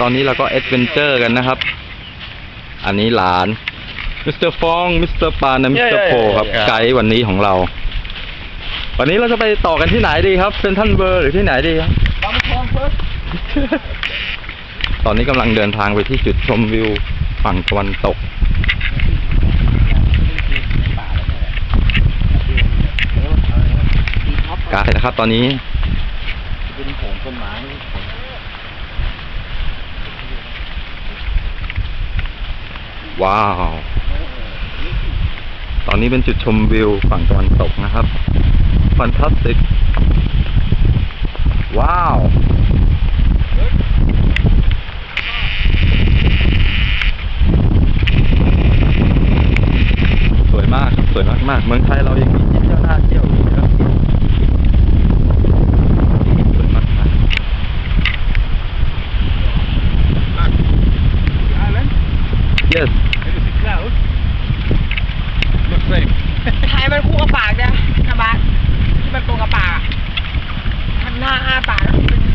ตอนนี้เราก็เอดเวนเจอร์กันนะครับ อันนี้หลาน มิสเตอร์ฟอง มิสเตอร์ปานและมิสเตอร์โฟครับ ไกด์วันนี้ของเรา วันนี้เราจะไปต่อกันที่ไหนดีครับเซนทันเบอร์หรือที่ไหนดีครับบางทองเฟิร์สตอนนี้กำลังเดินทางไปที่จุดชมวิวฝั่งตะวันตก ไกด์นะครับ ตอนนี้ เป็นโขงต้นไม้ ว้าว ตอนนี้เป็นจุดชมวิวฝั่งตะวันตกนะครับ ฟันทัสติก ว้าวสวยมากครับสวยมากมากเมืองไทยเรายังมีที่เที่ยวน่าเที่ยวอยู่ yes ถ่ายมันคู่กับปากเนี่ยนะบาสที่มันตรงกับปากทำหน้าอ้าปาก